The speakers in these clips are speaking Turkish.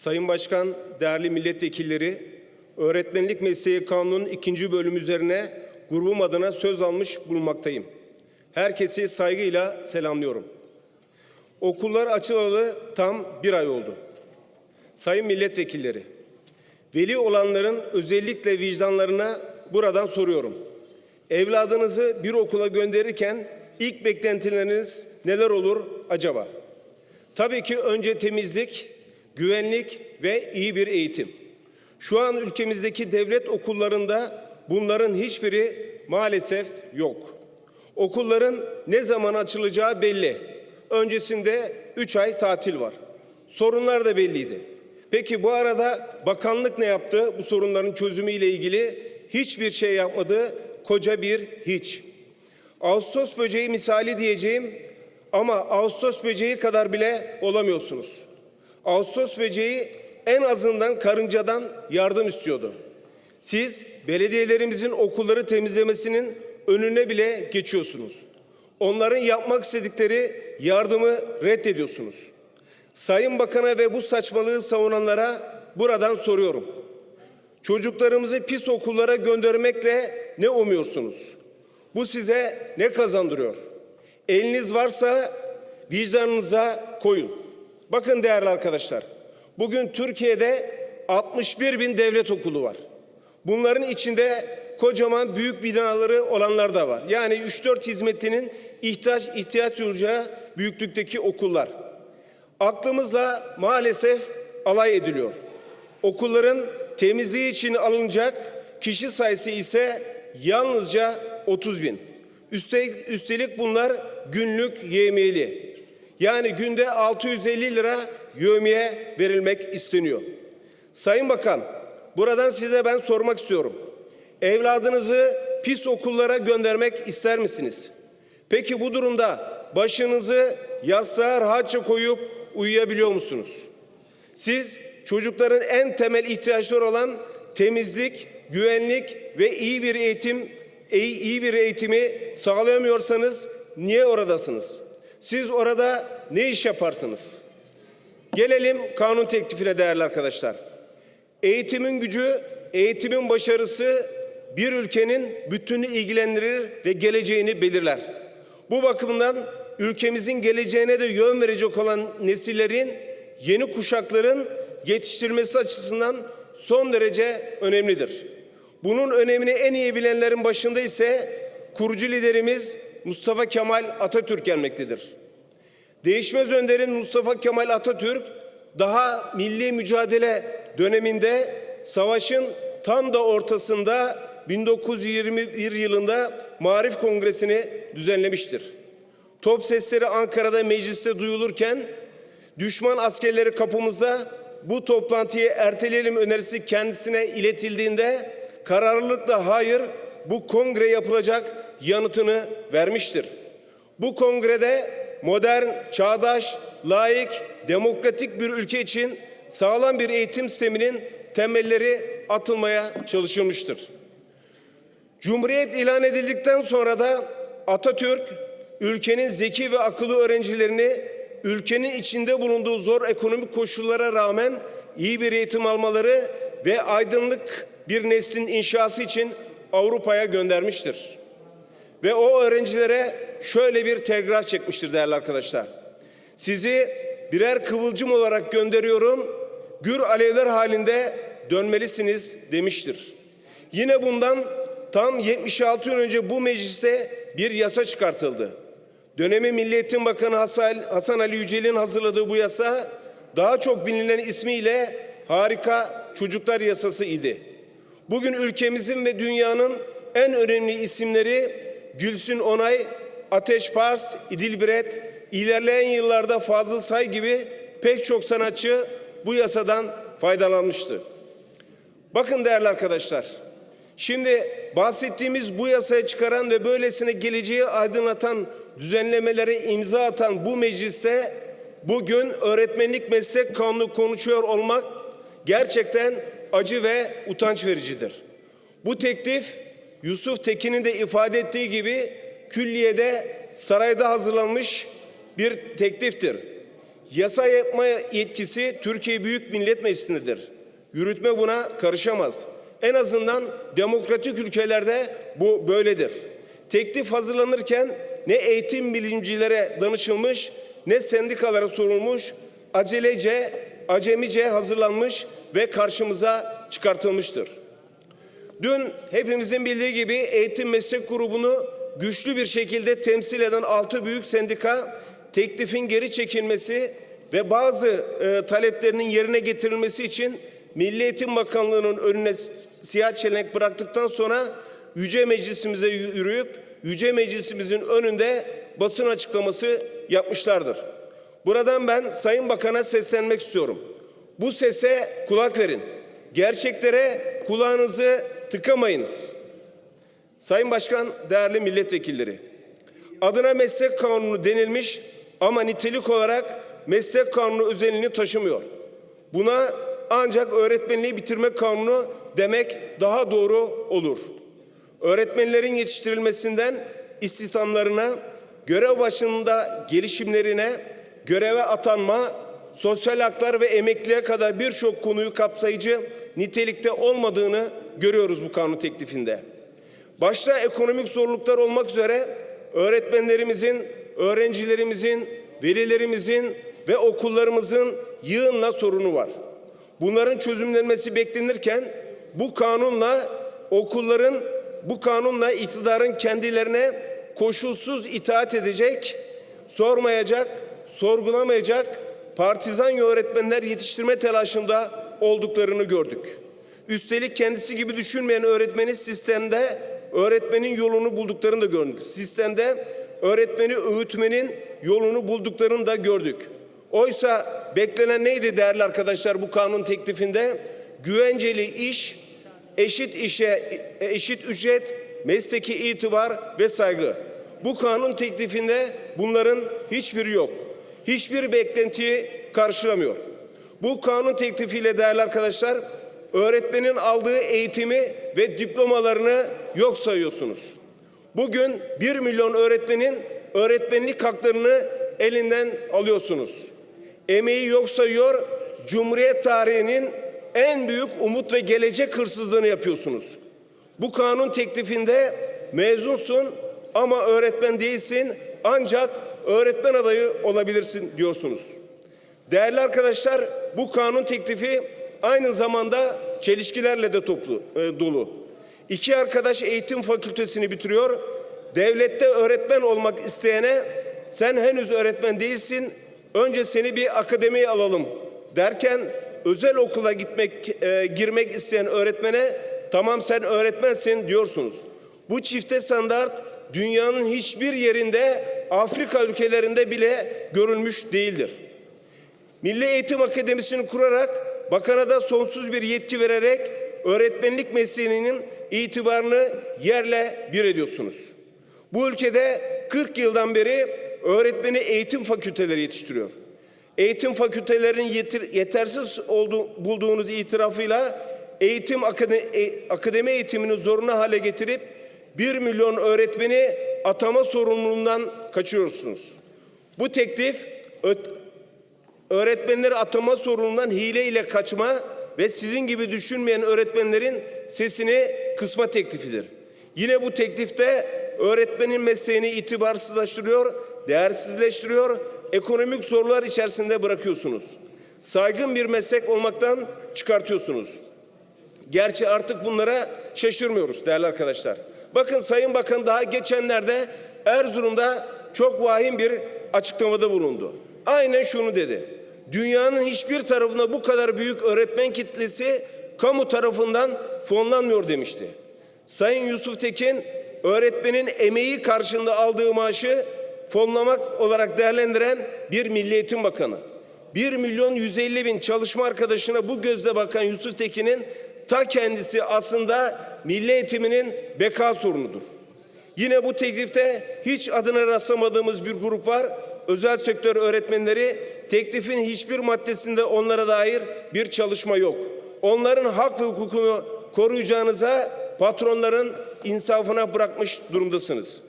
Sayın Başkan, değerli milletvekilleri, öğretmenlik mesleği kanunun ikinci bölümü üzerine grubum adına söz almış bulunmaktayım. Herkesi saygıyla selamlıyorum. Okullar açılalı tam bir ay oldu. Sayın milletvekilleri, veli olanların özellikle vicdanlarına buradan soruyorum. Evladınızı bir okula gönderirken ilk beklentileriniz neler olur acaba? Tabii ki önce temizlik, güvenlik ve iyi bir eğitim. Şu an ülkemizdeki devlet okullarında bunların hiçbiri maalesef yok. Okulların ne zaman açılacağı belli. Öncesinde 3 ay tatil var. Sorunlar da belliydi. Peki bu arada bakanlık ne yaptı bu sorunların çözümü ile ilgili? Hiçbir şey yapmadı. Koca bir hiç. Ağustos böceği misali diyeceğim ama Ağustos böceği kadar bile olamıyorsunuz. Ağustos böceği en azından karıncadan yardım istiyordu. Siz belediyelerimizin okulları temizlemesinin önüne bile geçiyorsunuz. Onların yapmak istedikleri yardımı reddediyorsunuz. Sayın Bakan'a ve bu saçmalığı savunanlara buradan soruyorum. Çocuklarımızı pis okullara göndermekle ne umuyorsunuz? Bu size ne kazandırıyor? Eliniz varsa vicdanınıza koyun. Bakın değerli arkadaşlar, bugün Türkiye'de 61 bin devlet okulu var. Bunların içinde kocaman büyük binaları olanlar da var. Yani 3-4 hizmetinin ihtiyaç ihtiyaç duyacağı büyüklükteki okullar. Aklımızla maalesef alay ediliyor. Okulların temizliği için alınacak kişi sayısı ise yalnızca 30 bin. Üstelik, üstelik bunlar günlük yemiyeli. Yani günde 650 lira yövmiye verilmek isteniyor. Sayın Bakan, buradan size ben sormak istiyorum. Evladınızı pis okullara göndermek ister misiniz? Peki bu durumda başınızı yastığa rahatça koyup uyuyabiliyor musunuz? Siz çocukların en temel ihtiyaçları olan temizlik, güvenlik ve iyi bir eğitim, iyi, iyi bir eğitimi sağlayamıyorsanız niye oradasınız? Siz orada ne iş yaparsınız? Gelelim kanun teklifine değerli arkadaşlar. Eğitimin gücü, eğitimin başarısı bir ülkenin bütününü ilgilendirir ve geleceğini belirler. Bu bakımdan ülkemizin geleceğine de yön verecek olan nesillerin, yeni kuşakların yetiştirilmesi açısından son derece önemlidir. Bunun önemini en iyi bilenlerin başında ise kurucu liderimiz Mustafa Kemal Atatürk gelmektedir. Değişmez önderin Mustafa Kemal Atatürk daha milli mücadele döneminde savaşın tam da ortasında 1921 yılında Marif Kongresi'ni düzenlemiştir. Top sesleri Ankara'da mecliste duyulurken düşman askerleri kapımızda bu toplantıyı erteleyelim önerisi kendisine iletildiğinde kararlılıkla hayır bu kongre yapılacak yanıtını vermiştir. Bu kongrede modern, çağdaş, layık, demokratik bir ülke için sağlam bir eğitim sisteminin temelleri atılmaya çalışılmıştır. Cumhuriyet ilan edildikten sonra da Atatürk ülkenin zeki ve akıllı öğrencilerini ülkenin içinde bulunduğu zor ekonomik koşullara rağmen iyi bir eğitim almaları ve aydınlık bir neslin inşası için Avrupa'ya göndermiştir. Ve o öğrencilere şöyle bir telgraf çekmiştir değerli arkadaşlar. Sizi birer kıvılcım olarak gönderiyorum. Gür alevler halinde dönmelisiniz demiştir. Yine bundan tam 76 yıl önce bu mecliste bir yasa çıkartıldı. Dönemi Milli Eğitim Bakanı Hasan Ali Yücel'in hazırladığı bu yasa daha çok bilinen ismiyle Harika Çocuklar Yasası idi. Bugün ülkemizin ve dünyanın en önemli isimleri Gülsün Onay, Ateş Pars, İdil Biret, ilerleyen yıllarda Fazıl Say gibi pek çok sanatçı bu yasadan faydalanmıştı. Bakın değerli arkadaşlar, şimdi bahsettiğimiz bu yasaya çıkaran ve böylesine geleceği aydınlatan düzenlemelere imza atan bu mecliste bugün öğretmenlik meslek kanunu konuşuyor olmak gerçekten acı ve utanç vericidir. Bu teklif Yusuf Tekin'in de ifade ettiği gibi külliyede sarayda hazırlanmış bir tekliftir. Yasa yapma yetkisi Türkiye Büyük Millet Meclisi'ndedir. Yürütme buna karışamaz. En azından demokratik ülkelerde bu böyledir. Teklif hazırlanırken ne eğitim bilimcilere danışılmış ne sendikalara sorulmuş, acelece, acemice hazırlanmış ve karşımıza çıkartılmıştır. Dün hepimizin bildiği gibi eğitim meslek grubunu güçlü bir şekilde temsil eden altı büyük sendika teklifin geri çekilmesi ve bazı e, taleplerinin yerine getirilmesi için Milli Eğitim Bakanlığı'nın önüne siyah çelenek bıraktıktan sonra Yüce Meclisimize yürüyüp Yüce Meclisimizin önünde basın açıklaması yapmışlardır. Buradan ben Sayın Bakan'a seslenmek istiyorum. Bu sese kulak verin. Gerçeklere kulağınızı tıkamayınız. Sayın Başkan, değerli milletvekilleri. Adına meslek kanunu denilmiş ama nitelik olarak meslek kanunu özelliğini taşımıyor. Buna ancak öğretmenliği bitirme kanunu demek daha doğru olur. Öğretmenlerin yetiştirilmesinden istihdamlarına, görev başında gelişimlerine, göreve atanma, sosyal haklar ve emekliye kadar birçok konuyu kapsayıcı nitelikte olmadığını görüyoruz bu kanun teklifinde. Başta ekonomik zorluklar olmak üzere öğretmenlerimizin, öğrencilerimizin, velilerimizin ve okullarımızın yığınla sorunu var. Bunların çözümlenmesi beklenirken bu kanunla okulların bu kanunla iktidarın kendilerine koşulsuz itaat edecek, sormayacak, sorgulamayacak partizan öğretmenler yetiştirme telaşında olduklarını gördük. Üstelik kendisi gibi düşünmeyen öğretmeni sistemde öğretmenin yolunu bulduklarını da gördük. Sistemde öğretmeni öğütmenin yolunu bulduklarını da gördük. Oysa beklenen neydi değerli arkadaşlar bu kanun teklifinde? Güvenceli iş, eşit işe eşit ücret, mesleki itibar ve saygı. Bu kanun teklifinde bunların hiçbiri yok. Hiçbir beklentiyi karşılamıyor. Bu kanun teklifiyle değerli arkadaşlar öğretmenin aldığı eğitimi ve diplomalarını yok sayıyorsunuz. Bugün 1 milyon öğretmenin öğretmenlik haklarını elinden alıyorsunuz. Emeği yok sayıyor, Cumhuriyet tarihinin en büyük umut ve gelecek hırsızlığını yapıyorsunuz. Bu kanun teklifinde mezunsun ama öğretmen değilsin ancak öğretmen adayı olabilirsin diyorsunuz. Değerli arkadaşlar bu kanun teklifi aynı zamanda çelişkilerle de toplu, e, dolu. İki arkadaş eğitim fakültesini bitiriyor. Devlette öğretmen olmak isteyene sen henüz öğretmen değilsin. Önce seni bir akademiye alalım derken özel okula gitmek e, girmek isteyen öğretmene tamam sen öğretmensin diyorsunuz. Bu çifte standart dünyanın hiçbir yerinde Afrika ülkelerinde bile görülmüş değildir. Milli Eğitim Akademisi'ni kurarak bakana da sonsuz bir yetki vererek öğretmenlik mesleğinin itibarını yerle bir ediyorsunuz. Bu ülkede 40 yıldan beri öğretmeni eğitim fakülteleri yetiştiriyor. Eğitim fakültelerinin yeter, yetersiz olduğu, bulduğunuz itirafıyla eğitim akademi, akademi eğitimini zorunlu hale getirip 1 milyon öğretmeni atama sorumluluğundan kaçıyorsunuz. Bu teklif öğretmenleri atama sorunundan hile ile kaçma ve sizin gibi düşünmeyen öğretmenlerin sesini kısma teklifidir. Yine bu teklifte öğretmenin mesleğini itibarsızlaştırıyor, değersizleştiriyor, ekonomik zorlar içerisinde bırakıyorsunuz. Saygın bir meslek olmaktan çıkartıyorsunuz. Gerçi artık bunlara şaşırmıyoruz değerli arkadaşlar. Bakın Sayın Bakan daha geçenlerde Erzurum'da çok vahim bir açıklamada bulundu. Aynen şunu dedi. Dünyanın hiçbir tarafında bu kadar büyük öğretmen kitlesi kamu tarafından fonlanmıyor demişti. Sayın Yusuf Tekin öğretmenin emeği karşında aldığı maaşı fonlamak olarak değerlendiren bir Milli Eğitim Bakanı. 1 milyon 150 bin çalışma arkadaşına bu gözle bakan Yusuf Tekin'in ta kendisi aslında milli eğitiminin beka sorunudur. Yine bu teklifte hiç adına rastlamadığımız bir grup var. Özel sektör öğretmenleri teklifin hiçbir maddesinde onlara dair bir çalışma yok. Onların hak ve hukukunu koruyacağınıza patronların insafına bırakmış durumdasınız.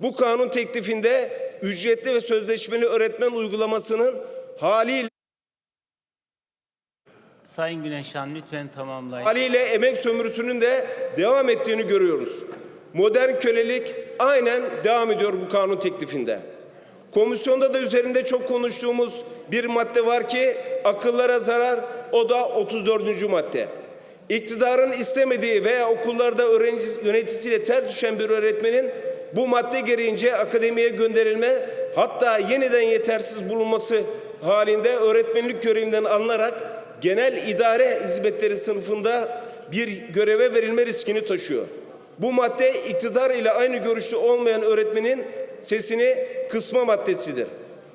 Bu kanun teklifinde ücretli ve sözleşmeli öğretmen uygulamasının haliyle Sayın Güneşan lütfen tamamlayın. Haliyle emek sömürüsünün de devam ettiğini görüyoruz. Modern kölelik aynen devam ediyor bu kanun teklifinde. Komisyonda da üzerinde çok konuştuğumuz bir madde var ki akıllara zarar o da 34. madde. İktidarın istemediği veya okullarda öğrenci yöneticisiyle ter düşen bir öğretmenin bu madde gereğince akademiye gönderilme hatta yeniden yetersiz bulunması halinde öğretmenlik görevinden alınarak genel idare hizmetleri sınıfında bir göreve verilme riskini taşıyor. Bu madde iktidar ile aynı görüşte olmayan öğretmenin sesini kısma maddesidir.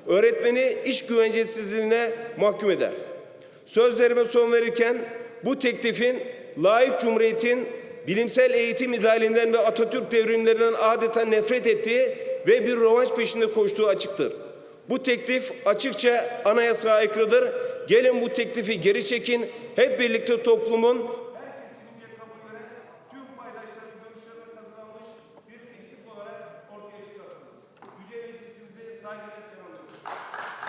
Öğretmeni iş güvencesizliğine mahkum eder. Sözlerime son verirken bu teklifin layık cumhuriyetin bilimsel eğitim idealinden ve Atatürk devrimlerinden adeta nefret ettiği ve bir rövanş peşinde koştuğu açıktır. Bu teklif açıkça anayasaya aykırıdır. Gelin bu teklifi geri çekin. Hep birlikte toplumun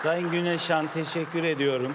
Sayın Güneşan teşekkür ediyorum.